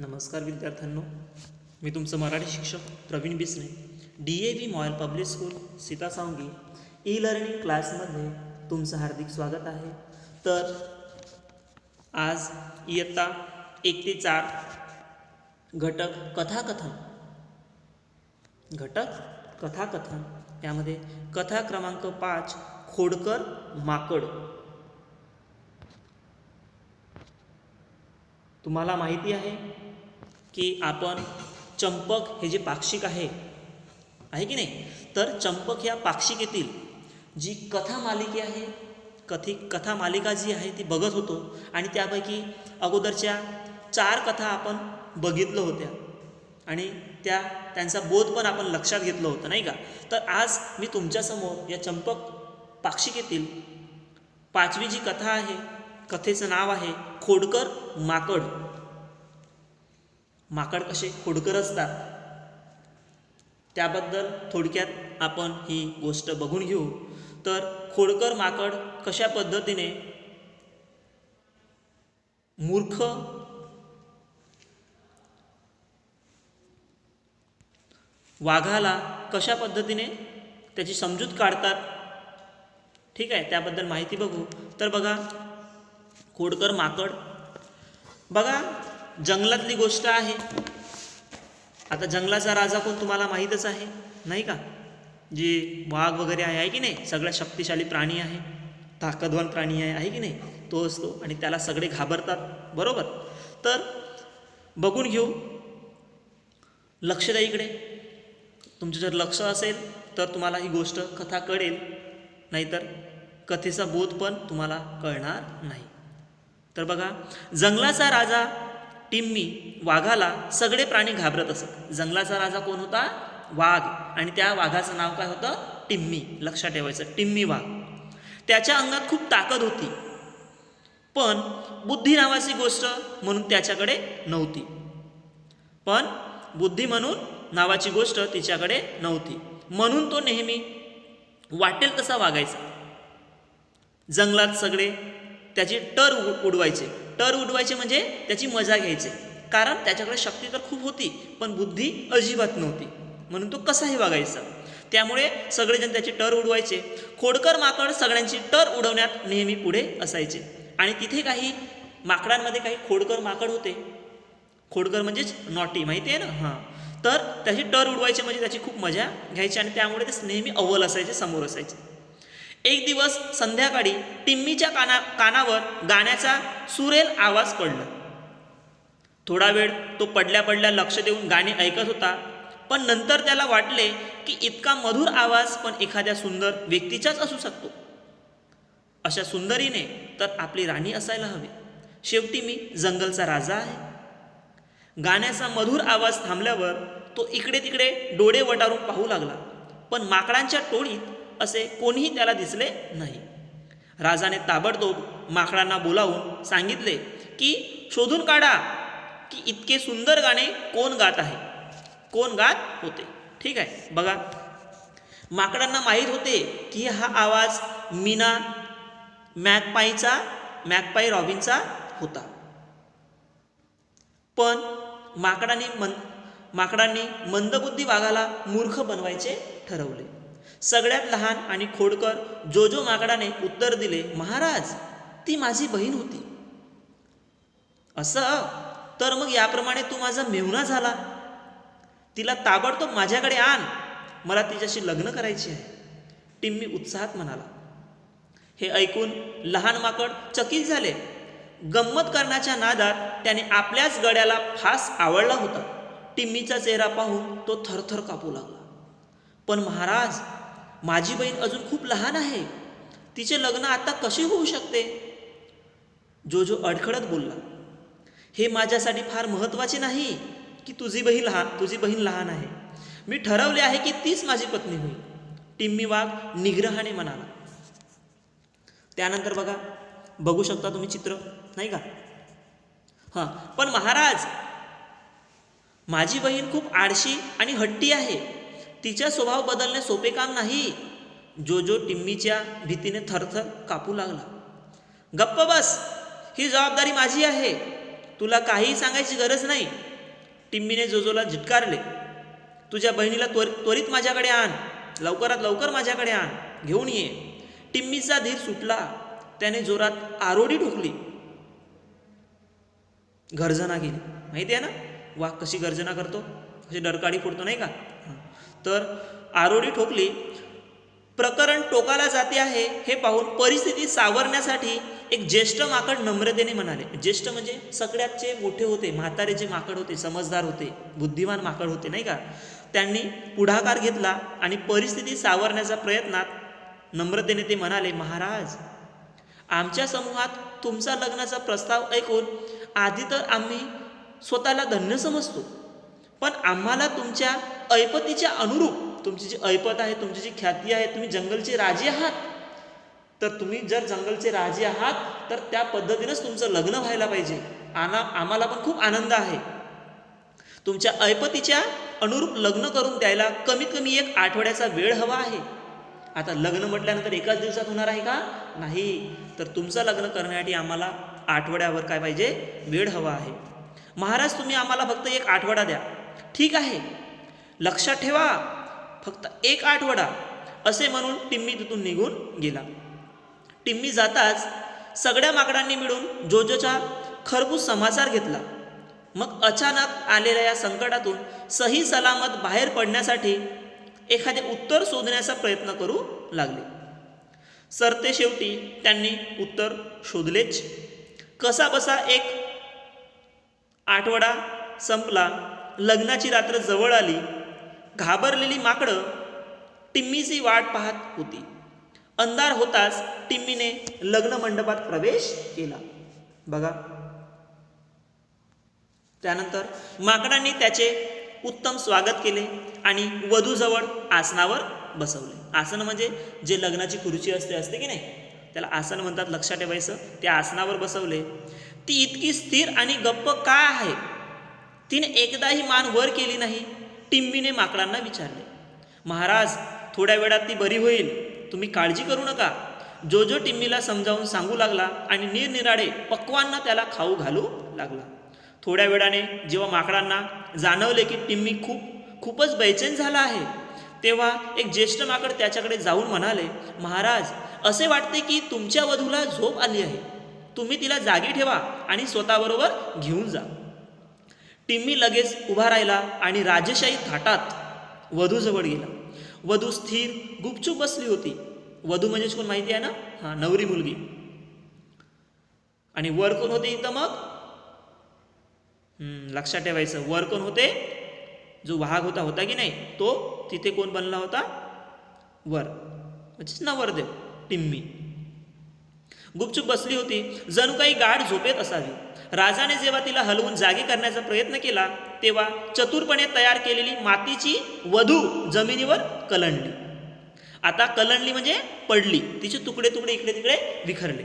नमस्कार विद्यार्थ्यांनो मी तुमचं मराठी शिक्षक Pravin Bisne D A V MOIL public school Sitasangi e learning क्लासमध्ये तुमचं हार्दिक स्वागत आहे. तर आज इयत्ता एक ते चार घटक कथाकथन घटक कथाकथन यामध्ये कथा क्रमांक पाच खोडकर माकड. तुम्हाला माहिती आहे की आपण चंपक हे जे पाक्षिक आहे आहे की नाही? तर चंपक ह्या पाक्षिकेतील जी कथा मालिके आहे कथी कथा मालिका जी आहे ती बघत होतो आणि त्यापैकी अगोदरच्या चार कथा आपण बघितलं होत्या. आणि त्या त्यांचा बोध पण आपण लक्षात घेतलं होतं नाही का? तर आज मी तुमच्यासमोर या चंपक पाक्षिकेतील पाचवी जी कथा आहे कथेचं नाव आहे खोडकर माकड. माकड कसे खोडकर असतात? त्याबद्दल थोडक्यात आपण ही गोष्ट बघून घेऊ. तर खोडकर माकड कशा पद्धतीने मूर्ख वाघाला कशा पद्धतीने त्याची समजूत काढतात? ठीक आहे त्याबद्दल माहिती बघू. तर बघा खोडकर माकड. बघा जंगलातली गोष्ट आहे. आता जंगलाचा राजा कोण तुम्हाला माहीतच आहे नाही का? जे वाघ वगैरे आहे आहे की नाही? सगळ्यात शक्तिशाली प्राणी आहे ताकदवान प्राणी आहे आहे की नाही? तो असतो आणि त्याला सगळे घाबरतात बरोबर? तर बघून घेऊ. लक्ष द्या इकडे. तुमचं जर लक्ष असेल तर तुम्हाला ही गोष्ट कथा कळेल. नाहीतर कथेचा बोध पण तुम्हाला कळणार नाही. तर बघा जंगलाचा राजा टिम्मी वाघाला सगळे प्राणी घाबरत असत. जंगलाचा राजा कोण होता? वाघ. आणि त्या वाघाचं नाव काय होतं? टिम्मी. लक्षात ठेवायचं. टिम्मी वाघ. त्याच्या अंगात खूप ताकद होती. पण बुद्धी नावाची गोष्ट म्हणून त्याच्याकडे नव्हती. पण बुद्धी म्हणून नावाची गोष्ट तिच्याकडे नव्हती. म्हणून तो नेहमी वाटेल तसा वागायचा. जंगलात सगळे त्याची टर उ- उडवायचे. टर उडवायचे म्हणजे त्याची मजा घ्यायचे. कारण त्याच्याकडे शक्ती तर खूप होती पण बुद्धी अजिबात नव्हती. म्हणून तो कसाही वागायचा. त्यामुळे सगळेजण त्याचे टर उडवायचे. खोडकर माकड सगळ्यांची टर उडवण्यात नेहमी पुढे असायचे. आणि तिथे काही माकडांमध्ये काही खोडकर माकड होते. खोडकर म्हणजेच नॉटी माहिती आहे ना? हां. तर त्याची टर उडवायचे म्हणजे त्याची खूप मजा घ्यायची आणि त्यामुळे ते नेहमी अव्वल असायचे समोर असायचे. एक दिवस संध्याकाळी टिम्मीच्या काना कानावर गाण्याचा सुरेल आवाज पडला. थोडा वेळ तो पडल्या पडल्या लक्ष देऊन गाणे ऐकत होता पण नंतर त्याला वाटले की इतका मधुर आवाज पण एखाद्या सुंदर व्यक्तीचाच असू शकतो. अशा सुंदरीने तर आपली राणी असायला हवी. शेवटी मी जंगलचा राजा आहे. गाण्याचा मधुर आवाज थांबल्यावर तो इकडे तिकडे डोळे वटारून पाहू लागला पण माकडांच्या टोळीत असे कोणीही त्याला दिसले नाही. राजाने ताबडतोब माकडांना बोलावून सांगितले की शोधून काढा की इतके सुंदर गाणे कोण गात आहे? कोण गात होते? ठीक आहे बघा. माकडांना माहीत होते की हा आवाज मीना मॅकपाईचा मॅकपाई रॉबिनचा होता. पण माकडांनी मन माकडांनी मंदबुद्धी वाघाला मूर्ख बनवायचे ठरवले. सगळ्यात लहान आणि खोडकर जो जो माकडाने उत्तर दिले महाराज ती माझी बहीण होती. असं? तर मग याप्रमाणे तू माझा मेहुणा झाला? तिला ताबडतोब माझ्याकडे आण. मला तिच्याशी लग्न करायचे आहे. टिम्मी उत्साहात म्हणाला. हे ऐकून लहान माकड चकित झाले. गंमत करण्याच्या नादात त्याने आपल्याच गड्याला फास आवडला होता. टिम्मीचा चेहरा पाहून तो थरथर कापू लागला. पण महाराज माझी बहीण अजून खूप लहान आहे. तिचे लग्न आता कसे होऊ शकते? जो जो अडखडत बोलला. हे माझ्यासाठी फार महत्त्वाचे नाही की तुझी बहीण लहान तुझी बहीण लहान आहे. मी ठरवले आहे की तीच माझी पत्नी होईल. टिम्मी वाघ निग्रहाने म्हणाला. त्यानंतर बघा बघू शकता तुम्ही चित्र नाही का? हां पण महाराज माझी बहीण खूप आळशी आणि हट्टी आहे. तिचा स्वभाव बदलणे सोपे काम नाही. जो जो टिम्मीच्या भीतीने थरथर कापू लागला. गप्प बस ही जबाबदारी माझी आहे. तुला काहीही सांगायची गरज नाही. टिम्मीने जोजोला झिटकारले. तुझ्या बहिणीला त्वर त्वरित माझ्याकडे आण. लवकरात लवकर माझ्याकडे आण. घेऊन ये. टिम्मीचा धीर सुटला. त्याने जोरात आरोडी ठोकली. गर्जना केली. माहिती आहे ना? वाघ कशी गर्जना करतो? कशी डरकाडी फोडतो नाही का? तर आरोडी ठोकली. प्रकरण टोकाला जाते आहे हे पाहून परिस्थिती सावरण्यासाठी एक ज्येष्ठ माकड नम्रतेने म्हणाले. ज्येष्ठ म्हणजे सगळ्यातचे मोठे होते म्हातारे जे माकड होते समजदार होते बुद्धिमान माकड होते नाही का? त्यांनी पुढाकार घेतला आणि परिस्थिती सावरण्याच्या प्रयत्नात नम्रतेने ते म्हणाले महाराज आमच्या समूहात तुमचा लग्नाचा प्रस्ताव ऐकून आधी तर आम्ही स्वतःला धन्य समजतो. पण आम्हाला तुमच्या ऐपतीच्या अनुरूप तुमची जी ऐपत आहे तुमची जी ख्याती आहे तुम्ही जंगलचे राजे आहात. तर तुम्ही जर जंगलचे राजे आहात तर त्या पद्धतीनंच तुमचं लग्न व्हायला पाहिजे. आना आम्हाला पण खूप आनंद आहे. तुमच्या ऐपतीच्या अनुरूप लग्न करून द्यायला कमीत कमी एक आठवड्याचा वेळ हवा आहे. आता लग्न म्हटल्यानंतर एकाच दिवसात होणार आहे का? नाही. तर तुमचं लग्न करण्यासाठी आम्हाला आठवड्यावर काय पाहिजे? वेळ हवा आहे. महाराज तुम्ही आम्हाला फक्त एक आठवडा द्या. ठीक आहे. लक्षात ठेवा. फक्त एक आठवडा. असे म्हणून टिम्मी तिथून निघून गेला. टिम्मी जाताच सगळ्या माकडांनी मिळून जोजोचा खरबूज समाचार घेतला. मग अचानक आलेल्या या संकटातून सही सलामत बाहेर पडण्यासाठी एखादे उत्तर शोधण्याचा प्रयत्न करू लागले. सरते शेवटी त्यांनी उत्तर शोधलेच. कसा बसा एक आठवडा संपला. लग्नाची रात्र जवळ आली घाबरलेली माकडं टिम्मीची वाट पाहत होती. अंधार होताच टिम्मीने लग्न मंडपात प्रवेश केला. बघा. त्यानंतर माकडांनी त्याचे उत्तम स्वागत केले आणि वधूजवळ आसनावर बसवले. आसन म्हणजे जे लग्नाची खुर्ची असते असते की नाही? त्याला आसन म्हणतात लक्षात ठेवायचं. त्या आसनावर बसवले. ती इतकी स्थिर आणि गप्प का आहे? तिने एकदाही मान वर केली नाही टिम्मीने माकडांना विचारले महाराज थोड्या वेळात ती बरी होईल. तुम्ही काळजी करू नका. जो जो टिम्मीला समजावून सांगू लागला आणि निरनिराळे पक्वांना त्याला खाऊ घालू लागला. थोड्या वेळाने जेव्हा माकडांना जाणवले की टिम्मी खूप खूपच बैचेन झाला आहे तेव्हा एक ज्येष्ठ माकड त्याच्याकडे जाऊन म्हणाले महाराज असे वाटते की तुमच्या वधूला झोप आली आहे. तुम्ही तिला जागी ठेवा आणि स्वतःबरोबर घेऊन जा. टिम्मी लगेच उभा राहिला आणि राजेशाही थाटात. वधूजवळ गेला. वधू स्थिर गुपचूप बसली होती. वधू म्हणजेच कोण माहिती आहे ना? हां नवरी मुलगी. आणि वर कोण होते इथं मग? लक्षात ठेवायचं. वर कोण होते? जो वाघ होता होता की नाही? तो तिथे कोण बनला होता? वर. म्हणजेच नवरदेव टिम्मी. गुपचूप बसली होती. जणू काही गाढ झोपेत असावी. राजाने जेव्हा तिला हलवून जागी करण्याचा प्रयत्न केला तेव्हा चतुरपणे तयार केलेली मातीची वधू जमिनीवर कलंडली. आता कलंडली म्हणजे पडली. तिचे तुकडे तुकडे इकडे तिकडे विखरले.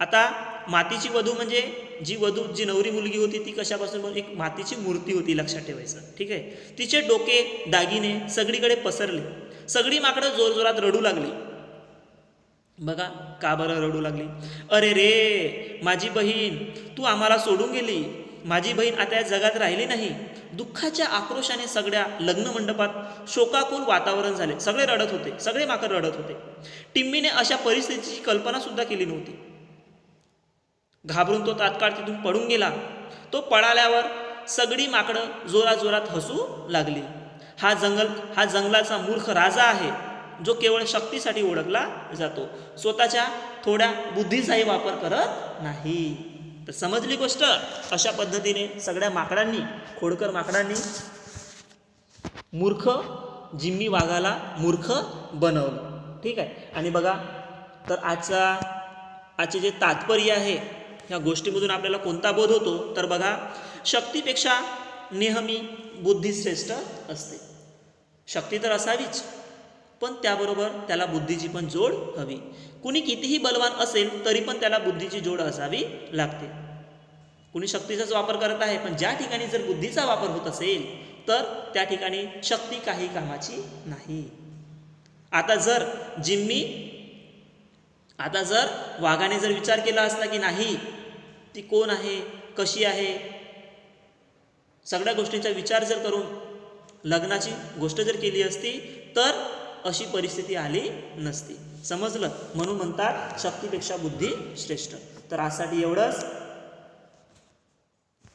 आता मातीची वधू म्हणजे जी वधू जी नवरी मुलगी होती ती कशापासून एक मातीची मूर्ती होती लक्षात ठेवायचं. ठीक आहे? तिचे डोके दागिने सगळीकडे पसरले. सगळी माकडं जोरजोरात रडू लागली. बघा का बरं रडू लागली? अरे रे माझी बहीण तू आम्हाला सोडून गेली. माझी बहीण आता या जगात राहिली नाही. दुःखाच्या आक्रोशाने सगळ्या लग्न मंडपात शोकाकुल वातावरण झाले. सगळे रडत होते सगळे माकड रडत होते. टिम्मीने अशा परिस्थितीची कल्पना सुद्धा केली नव्हती. घाबरून तो तात्काळ तिथून पडून गेला. तो पळाल्यावर सगळी माकडं जोराजोरात जोरात हसू लागली. हा जंगल हा जंगलाचा मूर्ख राजा आहे. जो केवळ शक्तीसाठी ओळखला जातो. स्वतःच्या थोड्या बुद्धीचाही वापर करत नाही. तर समजली गोष्ट? अशा पद्धतीने सगळ्या माकडांनी खोडकर माकडांनी मूर्ख जिम्मी वाघाला मूर्ख बनवलं. ठीक आहे? आणि बघा तर आजचा आजचे जे तात्पर्य आहे ह्या गोष्टीमधून आपल्याला कोणता बोध होतो? तर बघा शक्तीपेक्षा नेहमी बुद्धी श्रेष्ठ असते. शक्ती तर असावीच. पण त्याबरोबर त्याला बुद्धीची पण जोड हवी. कुणी कितीही बलवान असेल तरी पण त्याला बुद्धीची जोड असावी लागते. कुणी शक्तीचाच वापर करत आहे पण ज्या ठिकाणी जर बुद्धीचा वापर होत असेल तर त्या ठिकाणी शक्ती काही कामाची नाही. आता जर जिम्मी आता जर वाघाने जर विचार केला असता की नाही ती कोण आहे कशी आहे? सगळ्या गोष्टींचा विचार जर करून लग्नाची गोष्ट जर केली असती तर अशी परिस्थिती आली नसती. समजलं? म्हणून म्हणतात शक्तीपेक्षा बुद्धी श्रेष्ठ. तर आजसाठी एवढंच.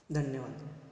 धन्यवाद.